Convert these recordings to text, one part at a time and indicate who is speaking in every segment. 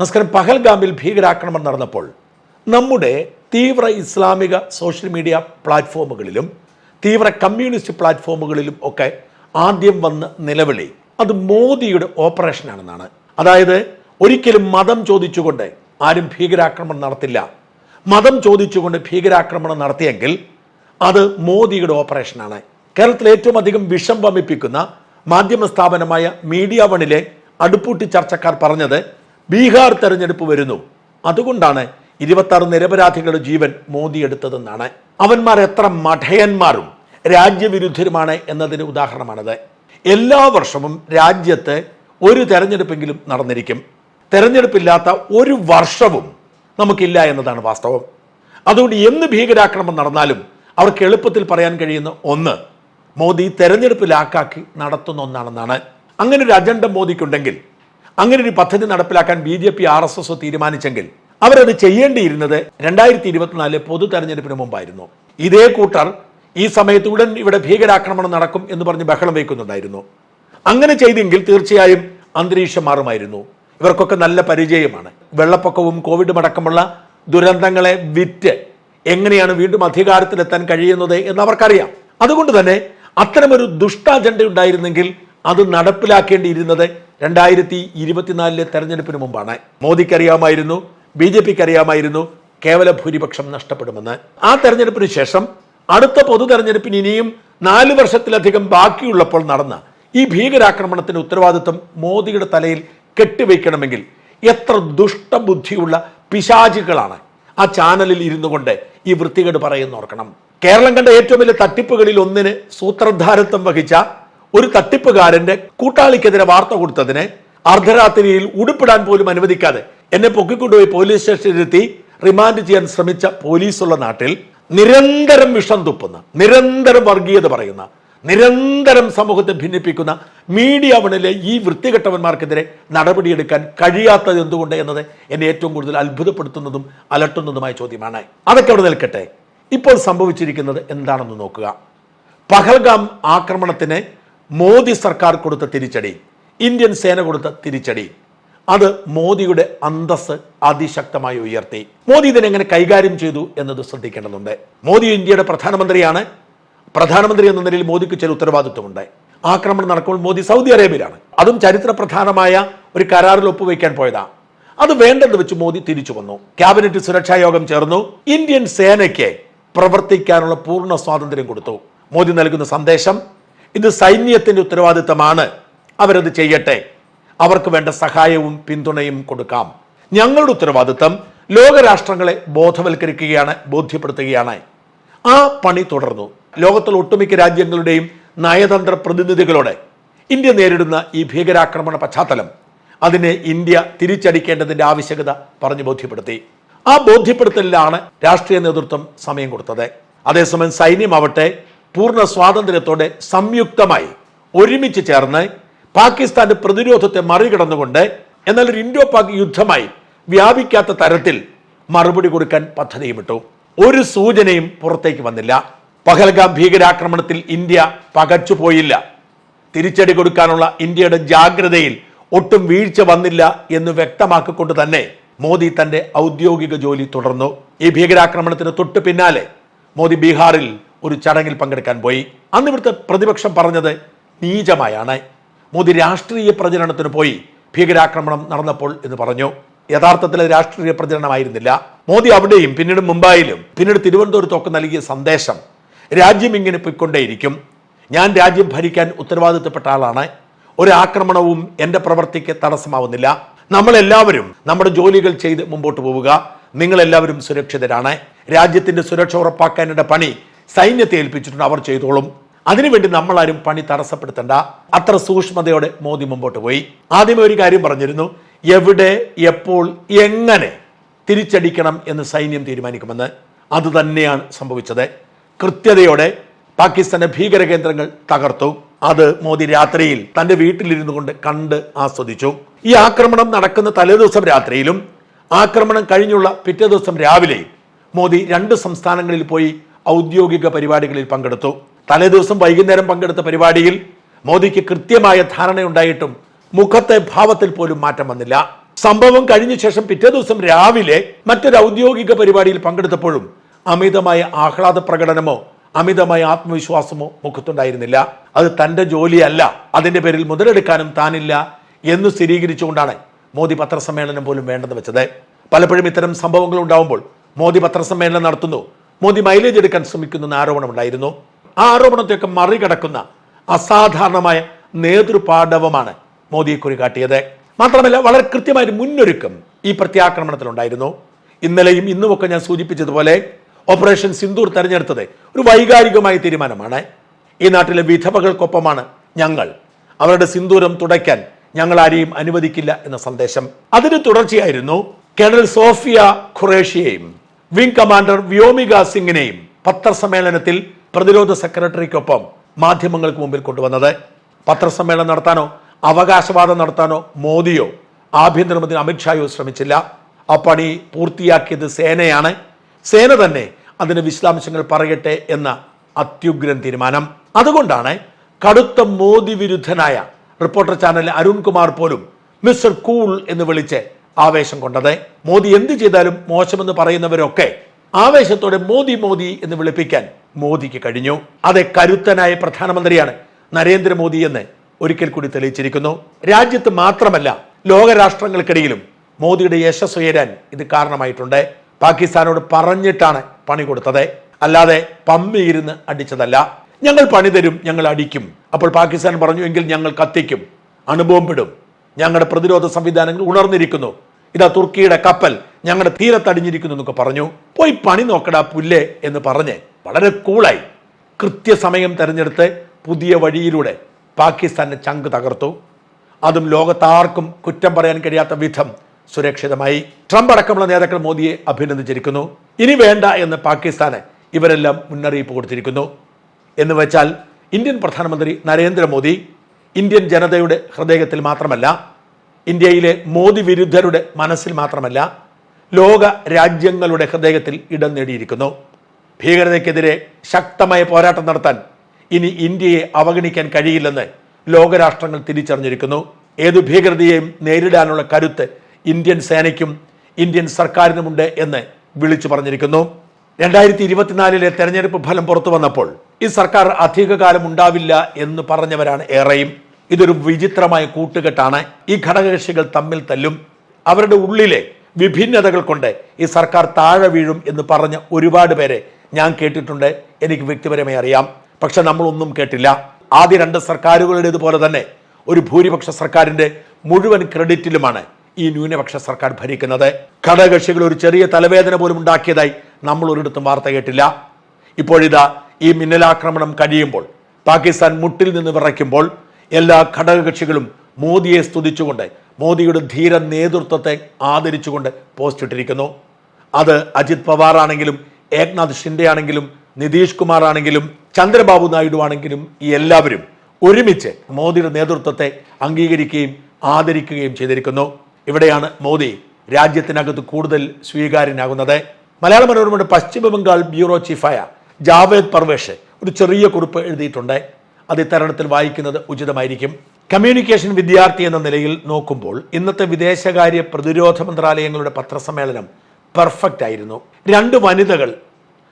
Speaker 1: നമസ്കാരം. പഹൽഗാമിൽ ഭീകരാക്രമണം നടന്നപ്പോൾ നമ്മുടെ തീവ്ര ഇസ്ലാമിക സോഷ്യൽ മീഡിയ പ്ലാറ്റ്ഫോമുകളിലും തീവ്ര കമ്മ്യൂണിസ്റ്റ് പ്ലാറ്റ്ഫോമുകളിലും ഒക്കെ ആദ്യം വന്ന് നിലവിളി അത് മോദിയുടെ ഓപ്പറേഷനാണെന്നാണ്. അതായത് ഒരിക്കലും മതം ചോദിച്ചുകൊണ്ട് ആരും ഭീകരാക്രമണം നടത്തില്ല. മതം ചോദിച്ചുകൊണ്ട് ഭീകരാക്രമണം നടത്തിയെങ്കിൽ അത് മോദിയുടെ ഓപ്പറേഷനാണ്. കേരളത്തിൽ ഏറ്റവും അധികം വിഷം വമിപ്പിക്കുന്ന മാധ്യമ സ്ഥാപനമായ മീഡിയ വണിലെ അടുപ്പൂട്ടി ചർച്ചക്കാർ പറഞ്ഞത് ബീഹാർ തെരഞ്ഞെടുപ്പ് വരുന്നു. അതുകൊണ്ടാണ് ഇരുപത്തി നിരപരാധികളുടെ ജീവൻ മോദി എടുത്തതെന്നാണ് അവന്മാർ എത്ര മഠയന്മാരും രാജ്യവിരുദ്ധരുമാണ് എന്നതിന് ഉദാഹരണമാണത്. എല്ലാ വർഷവും രാജ്യത്ത് ഒരു തെരഞ്ഞെടുപ്പെങ്കിലും നടന്നിരിക്കും. തെരഞ്ഞെടുപ്പില്ലാത്ത ഒരു വർഷവും നമുക്കില്ല എന്നതാണ് വാസ്തവം. അതുകൊണ്ട് എന്ന് ഭീകരാക്രമം നടന്നാലും അവർക്ക് എളുപ്പത്തിൽ പറയാൻ കഴിയുന്ന ഒന്ന് മോദി തെരഞ്ഞെടുപ്പ് നടത്തുന്ന ഒന്നാണെന്നാണ്. അങ്ങനെ ഒരു അജണ്ട മോദിക്കുണ്ടെങ്കിൽ അങ്ങനെ ഒരു പദ്ധതി നടപ്പിലാക്കാൻ B J P R S S തീരുമാനിച്ചെങ്കിൽ അവരത് ചെയ്യേണ്ടിയിരുന്നത് രണ്ടായിരത്തി ഇരുപത്തിനാല് പൊതു തെരഞ്ഞെടുപ്പിന് മുമ്പായിരുന്നു. ഇതേ കൂട്ടർ ഈ സമയത്ത് ഉടൻ ഇവിടെ ഭീകരാക്രമണം നടക്കും എന്ന് പറഞ്ഞ് ബഹളം വയ്ക്കുന്നുണ്ടായിരുന്നു. അങ്ങനെ ചെയ്തെങ്കിൽ തീർച്ചയായും അന്തരീക്ഷം മാറുമായിരുന്നു. ഇവർക്കൊക്കെ നല്ല പരിചയമാണ്. വെള്ളപ്പൊക്കവും കോവിഡും അടക്കമുള്ള ദുരന്തങ്ങളെ വിറ്റ് എങ്ങനെയാണ് വീണ്ടും അധികാരത്തിലെത്താൻ കഴിയുന്നത് എന്ന് അവർക്കറിയാം. അതുകൊണ്ട് തന്നെ അത്തരമൊരു ദുഷ്ട അജണ്ട ഉണ്ടായിരുന്നെങ്കിൽ അത് നടപ്പിലാക്കേണ്ടിയിരുന്നത് രണ്ടായിരത്തി ഇരുപത്തിനാലിലെ തെരഞ്ഞെടുപ്പിന് മുമ്പാണ്. മോദിക്കറിയാമായിരുന്നു ബി ജെ പിക്ക് അറിയാമായിരുന്നു കേവല ഭൂരിപക്ഷം നഷ്ടപ്പെടുമെന്ന്. ആ തെരഞ്ഞെടുപ്പിന് ശേഷം അടുത്ത പൊതു തെരഞ്ഞെടുപ്പിന് ഇനിയും നാല് വർഷത്തിലധികം ബാക്കിയുള്ളപ്പോൾ നടന്ന ഈ ഭീകരാക്രമണത്തിന് ഉത്തരവാദിത്വം മോദിയുടെ തലയിൽ കെട്ടിവെക്കണമെങ്കിൽ എത്ര ദുഷ്ടബുദ്ധിയുള്ള പിശാചികളാണ് ആ ചാനലിൽ ഇരുന്നു കൊണ്ട് ഈ വൃത്തികേട് പറയുന്നോർക്കണം. കേരളം കണ്ട ഏറ്റവും വലിയ തട്ടിപ്പുകളിൽ ഒന്നിന് സൂത്രധാരത്വം വഹിച്ച ഒരു തട്ടിപ്പുകാരന്റെ കൂട്ടാളിക്കെതിരെ വാർത്ത കൊടുത്തതിനെ അർദ്ധരാത്രിയിൽ ഉടുപ്പിടാൻ പോലും അനുവദിക്കാതെ എന്നെ പൊക്കിക്കൊണ്ടുപോയി പോലീസ് സ്റ്റേഷനിലെത്തി റിമാൻഡ് ചെയ്യാൻ ശ്രമിച്ച പോലീസുള്ള നാട്ടിൽ നിരന്തരം വിഷം തുപ്പുന്ന നിരന്തരം വർഗീയത പറയുന്ന നിരന്തരം സമൂഹത്തെ ഭിന്നിപ്പിക്കുന്ന മീഡിയ വണിലെ ഈ വൃത്തികെട്ടവന്മാർക്കെതിരെ നടപടിയെടുക്കാൻ കഴിയാത്തത് എന്തുകൊണ്ട് എന്നത് എന്നെ ഏറ്റവും കൂടുതൽ അത്ഭുതപ്പെടുത്തുന്നതും അലട്ടുന്നതുമായ ചോദ്യമാണ്. അതൊക്കെ അവിടെ നിൽക്കട്ടെ. ഇപ്പോൾ സംഭവിച്ചിരിക്കുന്നത് എന്താണെന്ന് നോക്കുക. പഹൽഗാം ആക്രമണത്തിന് മോദി സർക്കാർ കൊടുത്ത തിരിച്ചടി ഇന്ത്യൻ സേന കൊടുത്ത തിരിച്ചടി അത് മോദിയുടെ അന്തസ് അതിശക്തമായി ഉയർത്തി. മോദി ഇതിനെങ്ങനെ കൈകാര്യം ചെയ്തു എന്നത് ശ്രദ്ധിക്കേണ്ടതുണ്ട്. മോദി ഇന്ത്യയുടെ പ്രധാനമന്ത്രിയാണ്. പ്രധാനമന്ത്രി എന്ന നിലയിൽ മോദിക്ക് ചില ഉത്തരവാദിത്വമുണ്ട്. ആക്രമണം നടക്കുമ്പോൾ മോദി സൗദി അറേബ്യയിലാണ്. അതും ചരിത്ര പ്രധാനമായ ഒരു കരാറിൽ ഒപ്പുവെക്കാൻ പോയതാ. അത് വേണ്ടെന്ന് വെച്ച് മോദി തിരിച്ചു വന്നു. ക്യാബിനറ്റ് സുരക്ഷാ യോഗം ചേർന്നു. ഇന്ത്യൻ സേനയ്ക്ക് പ്രവർത്തിക്കാനുള്ള പൂർണ സ്വാതന്ത്ര്യം കൊടുത്തു. മോദി നൽകുന്ന സന്ദേശം ഇത് സൈന്യത്തിന്റെ ഉത്തരവാദിത്തമാണ്. അവരത് ചെയ്യട്ടെ. അവർക്ക് വേണ്ട സഹായവും പിന്തുണയും കൊടുക്കാം. ഞങ്ങളുടെ ഉത്തരവാദിത്തം ലോകരാഷ്ട്രങ്ങളെ ബോധവൽക്കരിക്കുകയാണ് ബോധ്യപ്പെടുത്തുകയാണ്. ആ പണി തുടർന്നു. ലോകത്തിലെ ഒട്ടുമിക്ക രാജ്യങ്ങളുടെയും നയതന്ത്ര പ്രതിനിധികളോടെ ഇന്ത്യ നേരിടുന്ന ഈ ഭീകരാക്രമണ പശ്ചാത്തലം അതിനെ ഇന്ത്യ തിരിച്ചടിക്കേണ്ടതിന്റെ ആവശ്യകത പറഞ്ഞു ബോധ്യപ്പെടുത്തി. ആ ബോധ്യപ്പെടുത്തലിലാണ് രാഷ്ട്രീയ നേതൃത്വം സമയം കൊടുത്തത്. അതേസമയം സൈന്യമാവട്ടെ പൂർണ സ്വാതന്ത്ര്യത്തോടെ സംയുക്തമായി ഒരുമിച്ച് ചേർന്ന് പാകിസ്ഥാന്റെ പ്രതിരോധത്തെ മറികടന്നുകൊണ്ട് എന്നാൽ ഒരു ഇൻഡോ പാക് യുദ്ധമായി വ്യാപിക്കാത്ത തരത്തിൽ മറുപടി കൊടുക്കാൻ പദ്ധതിയുമിട്ടു. ഒരു സൂചനയും പുറത്തേക്ക് വന്നില്ല. പഹൽഗാം ഭീകരാക്രമണത്തിൽ ഇന്ത്യ പകച്ചുപോയില്ല തിരിച്ചടി കൊടുക്കാനുള്ള ഇന്ത്യയുടെ ജാഗ്രതയിൽ ഒട്ടും വീഴ്ച വന്നില്ല എന്ന് വ്യക്തമാക്കിക്കൊണ്ട് തന്നെ മോദി തന്റെ ഔദ്യോഗിക ജോലി തുടർന്നു. ഈ ഭീകരാക്രമണത്തിന് തൊട്ടു പിന്നാലെ മോദി ബീഹാറിൽ ഒരു ചടങ്ങിൽ പങ്കെടുക്കാൻ പോയി. അന്ന് ഇവിടുത്തെ പ്രതിപക്ഷം പറഞ്ഞത് നീചമായാണ്. മോദി രാഷ്ട്രീയ പ്രചരണത്തിന് പോയി ഭീകരാക്രമണം നടന്നപ്പോൾ എന്ന് പറഞ്ഞു. യഥാർത്ഥത്തിൽ രാഷ്ട്രീയ പ്രചരണമായിരുന്നില്ല. മോദി അവിടെയും പിന്നീട് മുംബൈയിലും പിന്നീട് തിരുവനന്തപുരത്തൊക്കെ നൽകിയ സന്ദേശം രാജ്യം ഇങ്ങനെ പോയിക്കൊണ്ടേയിരിക്കും. ഞാൻ രാജ്യം ഭരിക്കാൻ ഉത്തരവാദിത്തപ്പെട്ട ആളാണ്. ഒരു ആക്രമണവും എന്റെ പ്രവൃത്തിക്ക് തടസ്സമാവുന്നില്ല. നമ്മളെല്ലാവരും നമ്മുടെ ജോലികൾ ചെയ്ത് മുമ്പോട്ട് പോവുക. നിങ്ങളെല്ലാവരും സുരക്ഷിതരാണ്. രാജ്യത്തിന്റെ സുരക്ഷ ഉറപ്പാക്കാനുള്ള പണി സൈന്യത്തെ ഏൽപ്പിച്ചിട്ടുണ്ട് അവർ ചെയ്തോളും. അതിനുവേണ്ടി നമ്മളാരും പണി തടസ്സപ്പെടുത്തണ്ട. അത്ര സൂക്ഷ്മതയോടെ മോദി മുമ്പോട്ട് പോയി. ആദ്യമേ ഒരു കാര്യം പറഞ്ഞിരുന്നു എവിടെ എപ്പോൾ എങ്ങനെ തിരിച്ചടിക്കണം എന്ന് സൈന്യം തീരുമാനിക്കുമെന്ന്. അതുതന്നെയാണ് സംഭവിച്ചത്. കൃത്യതയോടെ പാകിസ്ഥാന്റെ ഭീകര കേന്ദ്രങ്ങൾ തകർത്തു. അത് മോദി രാത്രിയിൽ തന്റെ വീട്ടിലിരുന്നു കൊണ്ട് കണ്ട് ആസ്വദിച്ചു. ഈ ആക്രമണം നടക്കുന്ന തലേദിവസം രാത്രിയിലും ആക്രമണം കഴിഞ്ഞുള്ള പിറ്റേ ദിവസം രാവിലെയും മോദി രണ്ട് സംസ്ഥാനങ്ങളിൽ പോയി ഔദ്യോഗിക പരിപാടികളിൽ പങ്കെടുത്തു. തലേദിവസം വൈകുന്നേരം പങ്കെടുത്ത പരിപാടിയിൽ മോദിക്ക് കൃത്യമായ ധാരണയുണ്ടായിട്ടും മുഖത്തെ ഭാവത്തിൽ പോലും മാറ്റം വന്നില്ല. സംഭവം കഴിഞ്ഞ ശേഷം പിറ്റേ ദിവസം രാവിലെ മറ്റൊരു ഔദ്യോഗിക പരിപാടിയിൽ പങ്കെടുത്തപ്പോഴും അമിതമായ ആഹ്ലാദ പ്രകടനമോ അമിതമായ ആത്മവിശ്വാസമോ മുഖത്തുണ്ടായിരുന്നില്ല. അത് തന്റെ ജോലിയല്ല അതിന്റെ പേരിൽ മുതലെടുക്കാനും താനില്ല എന്ന് സ്ഥിരീകരിച്ചുകൊണ്ടാണ് മോദി പത്രസമ്മേളനം പോലും വേണ്ടെന്ന് വെച്ചത്. പലപ്പോഴും ഇത്തരം സംഭവങ്ങൾ ഉണ്ടാവുമ്പോൾ മോദി പത്രസമ്മേളനം നടത്തുന്നു മോദി മൈലേജ് എടുക്കാൻ ശ്രമിക്കുന്നു ആരോപണമുണ്ടായിരുന്നു. ആ ആരോപണത്തെയൊക്കെ മറികടക്കുന്ന അസാധാരണമായ നേതൃപാടവമാണ് മോദിയെ കുറി കാട്ടിയത് മാത്രമല്ല വളരെ കൃത്യമായ മുന്നൊരുക്കം ഈ പ്രത്യാക്രമണത്തിലുണ്ടായിരുന്നു. ഇന്നലെയും ഇന്നുമൊക്കെ ഞാൻ സൂചിപ്പിച്ചതുപോലെ ഓപ്പറേഷൻ സിന്ദൂർ തെരഞ്ഞെടുത്തത് ഒരു വൈകാരികമായ തീരുമാനമാണ്. ഈ നാട്ടിലെ വിധവകൾക്കൊപ്പമാണ് ഞങ്ങൾ. അവരുടെ സിന്ദൂരം തുടയ്ക്കാൻ ഞങ്ങൾ ആരെയും അനുവദിക്കില്ല എന്ന സന്ദേശം. അതിന് തുടർച്ചയായിരുന്നു കേണൽ സോഫിയ ഖുറേഷിയെയും വിംഗ് കമാൻഡർ വ്യോമിക സിംഗിനെയും പത്രസമ്മേളനത്തിൽ പ്രതിരോധ സെക്രട്ടറിക്കൊപ്പം മാധ്യമങ്ങൾക്ക് മുമ്പിൽ കൊണ്ടുവന്നത്. പത്രസമ്മേളനം നടത്താനോ അവകാശവാദം നടത്താനോ മോദിയോ ആഭ്യന്തരമന്ത്രി അമിത്ഷായോ ശ്രമിച്ചില്ല. ആ പണി പൂർത്തിയാക്കിയത് സേനയാണ്. സേന തന്നെ അതിന് വിശദാംശങ്ങൾ പറയട്ടെ എന്ന അത്യുഗ്രൻ തീരുമാനം. അതുകൊണ്ടാണ് കടുത്ത മോദി വിരുദ്ധനായ റിപ്പോർട്ടർ ചാനൽ അരുൺകുമാർ പോലും മിസ്റ്റർ കൂൾ എന്ന് വിളിച്ച് ആവേശം കൊണ്ടത്. മോദി എന്ത് ചെയ്താലും മോശമെന്ന് പറയുന്നവരൊക്കെ ആവേശത്തോടെ മോദി മോദി എന്ന് വിളിപ്പിക്കാൻ മോദിക്ക് കഴിഞ്ഞു. അതെ കരുത്തനായ പ്രധാനമന്ത്രിയാണ് നരേന്ദ്രമോദി എന്ന് ഒരിക്കൽ കൂടി തെളിയിച്ചിരിക്കുന്നു. രാജ്യത്ത് മാത്രമല്ല ലോകരാഷ്ട്രങ്ങൾക്കിടയിലും മോദിയുടെ യശസ് ഉയരാൻ ഇത് കാരണമായിട്ടുണ്ട്. പാകിസ്ഥാനോട് പറഞ്ഞിട്ടാണ് പണി കൊടുത്തത്. അല്ലാതെ പമ്മിയിരുന്ന് അടിച്ചതല്ല. ഞങ്ങൾ പണി തരും ഞങ്ങൾ അടിക്കും. അപ്പോൾ പാകിസ്ഥാൻ പറഞ്ഞു എങ്കിൽ ഞങ്ങൾ കത്തിക്കും അണുബോംബിടും ഞങ്ങളുടെ പ്രതിരോധ സംവിധാനങ്ങൾ ഉണർന്നിരിക്കുന്നു. ഇതാ തുർക്കിയുടെ കപ്പൽ ഞങ്ങളുടെ തീരത്തടിഞ്ഞിരിക്കുന്നു എന്നൊക്കെ പറഞ്ഞു. പോയി പണി നോക്കടാ പുല്ലേ എന്ന് പറഞ്ഞ് വളരെ കൂളായി കൃത്യസമയം തെരഞ്ഞെടുത്ത് പുതിയ വഴിയിലൂടെ പാകിസ്ഥാന്റെ ചങ്ക് തകർത്തു. അതും ലോകത്താർക്കും കുറ്റം പറയാൻ കഴിയാത്ത വിധം സുരക്ഷിതമായി. ട്രംപ് അടക്കമുള്ള നേതാക്കൾ മോദിയെ അഭിനന്ദിച്ചിരിക്കുന്നു. ഇനി വേണ്ട എന്ന് പാകിസ്ഥാന് ഇവരെല്ലാം മുന്നറിയിപ്പ് കൊടുത്തിരിക്കുന്നു. എന്ന് വെച്ചാൽ ഇന്ത്യൻ പ്രധാനമന്ത്രി നരേന്ദ്രമോദി ഇന്ത്യൻ ജനതയുടെ ഹൃദയത്തിൽ മാത്രമല്ല ഇന്ത്യയിലെ മോദി വിരുദ്ധരുടെ മനസ്സിൽ മാത്രമല്ല ലോക രാജ്യങ്ങളുടെ ഹൃദയത്തിൽ ഇടം നേടിയിരിക്കുന്നു. ഭീകരതയ്ക്കെതിരെ ശക്തമായ പോരാട്ടം നടത്താൻ ഇനി ഇന്ത്യയെ അവഗണിക്കാൻ കഴിയില്ലെന്ന് ലോകരാഷ്ട്രങ്ങൾ തിരിച്ചറിഞ്ഞിരിക്കുന്നു. ഏതു ഭീകരതയെയും നേരിടാനുള്ള കരുത്ത് ഇന്ത്യൻ സേനയ്ക്കും ഇന്ത്യൻ സർക്കാരിനുമുണ്ട് എന്ന് വിളിച്ചു പറഞ്ഞിരിക്കുന്നു. രണ്ടായിരത്തി ഇരുപത്തിനാലിലെ തെരഞ്ഞെടുപ്പ് ഫലം പുറത്തു വന്നപ്പോൾ ഈ സർക്കാർ അധികകാലം ഉണ്ടാവില്ല എന്ന് പറഞ്ഞവരാണ് ഏറെയും. ഇതൊരു വിചിത്രമായ കൂട്ടുകെട്ടാണ്. ഈ ഘടകകക്ഷികൾ തമ്മിൽ തല്ലും. അവരുടെ ഉള്ളിലെ വിഭിന്നതകൾ കൊണ്ട് ഈ സർക്കാർ താഴെ വീഴും എന്ന് പറഞ്ഞ ഒരുപാട് പേരെ ഞാൻ കേട്ടിട്ടുണ്ട്. എനിക്ക് വ്യക്തിപരമായി അറിയാം. പക്ഷെ നമ്മളൊന്നും കേട്ടില്ല. ആദ്യ രണ്ട് സർക്കാരുകളുടേതുപോലെ തന്നെ ഒരു ഭൂരിപക്ഷ സർക്കാരിന്റെ മുഴുവൻ ക്രെഡിറ്റിലുമാണ് ഈ ന്യൂനപക്ഷ സർക്കാർ ഭരിക്കുന്നത്. ഘടകകക്ഷികൾ ഒരു ചെറിയ തലവേദന പോലും ഉണ്ടാക്കിയതായി നമ്മൾ ഒരിടത്തും വാർത്ത കേട്ടില്ല. ഇപ്പോഴിതാ ഈ മിന്നലാക്രമണം കഴിയുമ്പോൾ പാകിസ്ഥാൻ മുട്ടിൽ നിന്ന് വിറയ്ക്കുമ്പോൾ എല്ലാ ഘടകകക്ഷികളും മോദിയെ സ്തുതിച്ചുകൊണ്ട് മോദിയുടെ ധീര നേതൃത്വത്തെ ആദരിച്ചുകൊണ്ട് പോസ്റ്റ് ഇട്ടിരിക്കുന്നു. അത് അജിത് പവാർ ആണെങ്കിലും ഏക്നാഥ് ഷിൻഡെ ആണെങ്കിലും നിതീഷ് കുമാർ ആണെങ്കിലും ചന്ദ്രബാബു നായിഡു ആണെങ്കിലും ഈ എല്ലാവരും ഒരുമിച്ച് മോദിയുടെ നേതൃത്വത്തെ അംഗീകരിക്കുകയും ആദരിക്കുകയും ചെയ്തിരിക്കുന്നു. ഇവിടെയാണ് മോദി രാജ്യത്തിനകത്ത് കൂടുതൽ സ്വീകാര്യനാകുന്നത്. മലയാള മനോരമയുടെ പശ്ചിമ ബംഗാൾ ബ്യൂറോ ചീഫായ ജാവേദ് പർവേഷ് ഒരു ചെറിയ കുറിപ്പ് എഴുതിയിട്ടുണ്ട്. അത് ഇത്തരണത്തിൽ വായിക്കുന്നത് ഉചിതമായിരിക്കും. കമ്മ്യൂണിക്കേഷൻ വിദ്യാർത്ഥി എന്ന നിലയിൽ നോക്കുമ്പോൾ ഇന്നത്തെ വിദേശകാര്യ പ്രതിരോധ മന്ത്രാലയങ്ങളുടെ പത്രസമ്മേളനം പെർഫെക്റ്റ് ആയിരുന്നു. രണ്ട് വനിതകൾ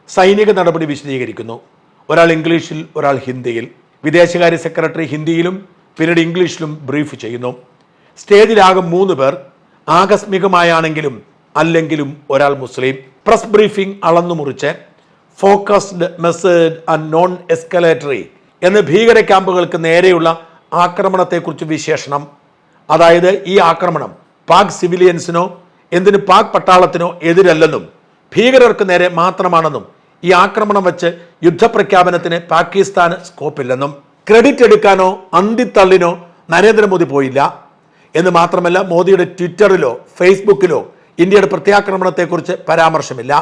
Speaker 1: സൈനിക നടപടി വിശദീകരിക്കുന്നു. ഒരാൾ ഇംഗ്ലീഷിൽ ഒരാൾ ഹിന്ദിയിൽ. വിദേശകാര്യ സെക്രട്ടറി ഹിന്ദിയിലും പിന്നീട് ഇംഗ്ലീഷിലും ബ്രീഫ് ചെയ്യുന്നു. സ്റ്റേജിലാകെ മൂന്ന് പേർ ആകസ്മികമായാണെങ്കിലും അല്ലെങ്കിലും ഒരാൾ മുസ്ലിം. പ്രസ് ബ്രീഫിംഗ് അളന്നു മുറിച്ച് focused message and non escalatory എന്ന ഭീകര ക്യാമ്പുകൾക്ക് നേരെയുള്ള ആക്രമണത്തെക്കുറിച്ച് വിശേഷണം. അതായത് ഈ ആക്രമണം പാക് സിവിലിയൻസിനോ എന്തിനു പാക് പട്ടാളത്തിനോ എതിരല്ലെന്നും ഭീകരർക്ക് നേരെ മാത്രമാണെന്നും ഈ ആക്രമണം വെച്ച് യുദ്ധപ്രഖ്യാപനത്തിന് പാകിസ്ഥാന് സ്കോപ്പില്ലെന്നും. ക്രെഡിറ്റ് എടുക്കാനോ അന്തിത്തള്ളിനോ നരേന്ദ്രമോദി പോയില്ല. എന്ന് മാത്രമല്ല മോദിയുടെ ട്വിറ്ററിലോ ഫേസ്ബുക്കിലോ ഇന്ത്യയുടെ പ്രത്യാക്രമണത്തെക്കുറിച്ച് പരാമർശമില്ല.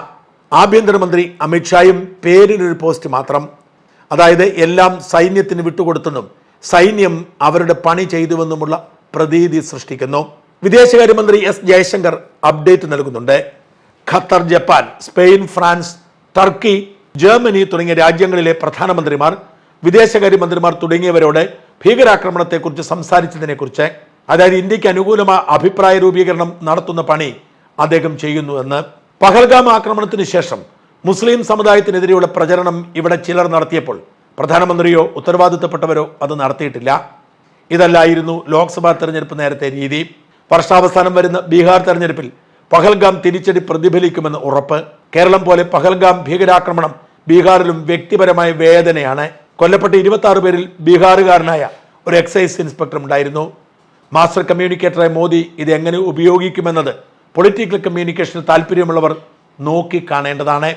Speaker 1: ആഭ്യന്തരമന്ത്രി അമിത്ഷായും പേരിനൊരു പോസ്റ്റ് മാത്രം. അതായത് എല്ലാം സൈന്യത്തിന് വിട്ടുകൊടുത്തെന്നും സൈന്യം അവരുടെ പണി ചെയ്തുവെന്നുമുള്ള പ്രതീതി സൃഷ്ടിക്കുന്നു. വിദേശകാര്യമന്ത്രി എസ് ജയശങ്കർ അപ്ഡേറ്റ് നൽകുന്നുണ്ട്. Qatar Japan Spain France Turkey Germany തുടങ്ങിയ രാജ്യങ്ങളിലെ പ്രധാനമന്ത്രിമാർ വിദേശകാര്യമന്ത്രിമാർ തുടങ്ങിയവരോട് ഭീകരാക്രമണത്തെക്കുറിച്ച് സംസാരിച്ചതിനെക്കുറിച്ച് അതായത് ഇന്ത്യയ്ക്ക് അനുകൂലമായ അഭിപ്രായ രൂപീകരണം നടത്തുന്ന പണി അദ്ദേഹം ചെയ്യുന്നുവെന്ന് പഹൽഗാം ആക്രമണത്തിന് ശേഷം മുസ്ലിം സമുദായത്തിനെതിരെയുള്ള പ്രചരണം ഇവിടെ ചിലർ നടത്തിയപ്പോൾ പ്രധാനമന്ത്രിയോ ഉത്തരവാദിത്തപ്പെട്ടവരോ അത് നടത്തിയിട്ടില്ല. ഇതല്ലായിരുന്നു ലോക്സഭാ തെരഞ്ഞെടുപ്പ് നേരത്തെ രീതി. വർഷാവസാനം വരുന്ന ബീഹാർ തെരഞ്ഞെടുപ്പിൽ പഹൽഗാം തിരിച്ചടി പ്രതിഫലിക്കുമെന്ന് ഉറപ്പ്. കേരളം പോലെ പഹൽഗാം ഭീകരാക്രമണം ബീഹാറിലും വ്യക്തിപരമായ വേദനയാണ്. കൊല്ലപ്പെട്ട ഇരുപത്തി ആറ് പേരിൽ ബീഹാറുകാരനായ ഒരു എക്സൈസ് ഇൻസ്പെക്ടർ ഉണ്ടായിരുന്നു. മാസ്റ്റർ കമ്മ്യൂണിക്കേറ്ററായ മോദി ഇത് എങ്ങനെ ഉപയോഗിക്കുമെന്നത് പൊളിറ്റിക്കൽ കമ്മ്യൂണിക്കേഷന് താല്പര്യമുള്ളവർ നോക്കി കാണേണ്ടതാണ്